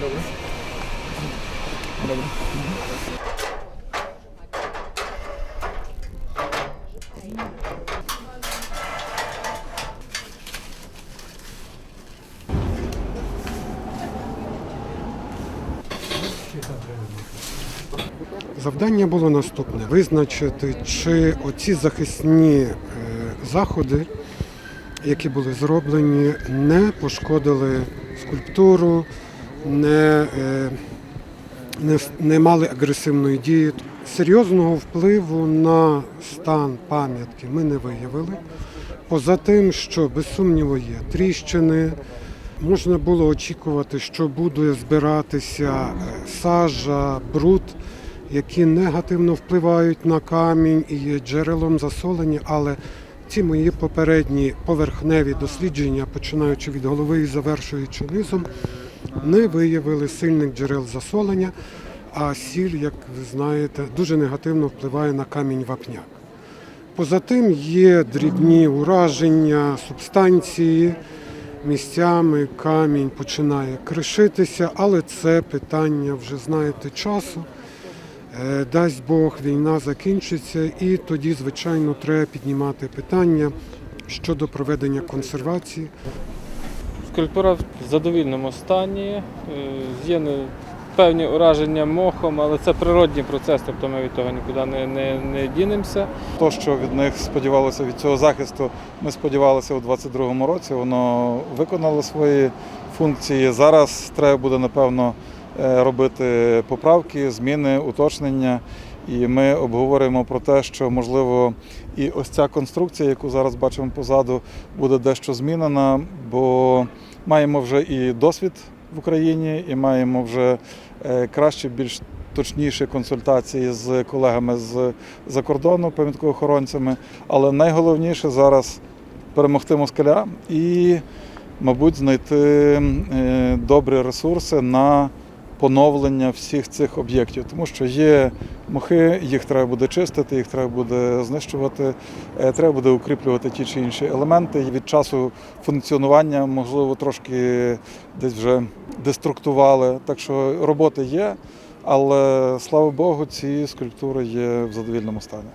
Добре. Добре. Завдання було наступне: визначити, чи оці захисні е, заходи, які були зроблені, не пошкодили скульптуру, не, е, не, не мали агресивної дії. Серйозного впливу на стан пам'ятки ми не виявили. Поза тим, що без сумніву є тріщини, можна було очікувати, що буде збиратися е, сажа, бруд, які негативно впливають на камінь і є джерелом засолення, але ці мої попередні поверхневі дослідження, починаючи від голови і завершуючи низом, не виявили сильних джерел засолення, а сіль, як ви знаєте, дуже негативно впливає на камінь вапняк. Поза тим є дрібні ураження субстанції, місцями камінь починає кришитися, але це питання вже знаєте часу. Е, Дасть Бог, війна закінчиться, і тоді, звичайно, треба піднімати питання щодо проведення консервації. Скульптура в задовільному стані, е, є певні ураження мохом, але це природній процес, тобто ми від того нікуди не, не, не дінемося. То, що від них сподівалося від цього захисту, ми сподівалися у 2022 році, воно виконало свої функції. Зараз треба буде, напевно, робити поправки, зміни, уточнення. І ми обговорюємо про те, що можливо і ось ця конструкція, яку зараз бачимо позаду, буде дещо змінена, бо маємо вже і досвід в Україні, і маємо вже е, краще, більш точніші консультації з колегами з за кордону, пам'яткоохоронцями. Але найголовніше зараз перемогти москаля і, мабуть, знайти е, добрі ресурси на поновлення всіх цих об'єктів, тому що є мохи, їх треба буде чистити, їх треба буде знищувати, е, треба буде укріплювати ті чи інші елементи. Від часу функціонування, можливо, трошки десь вже деструктували. Так що роботи є, але слава Богу, ці скульптури є в задовільному стані.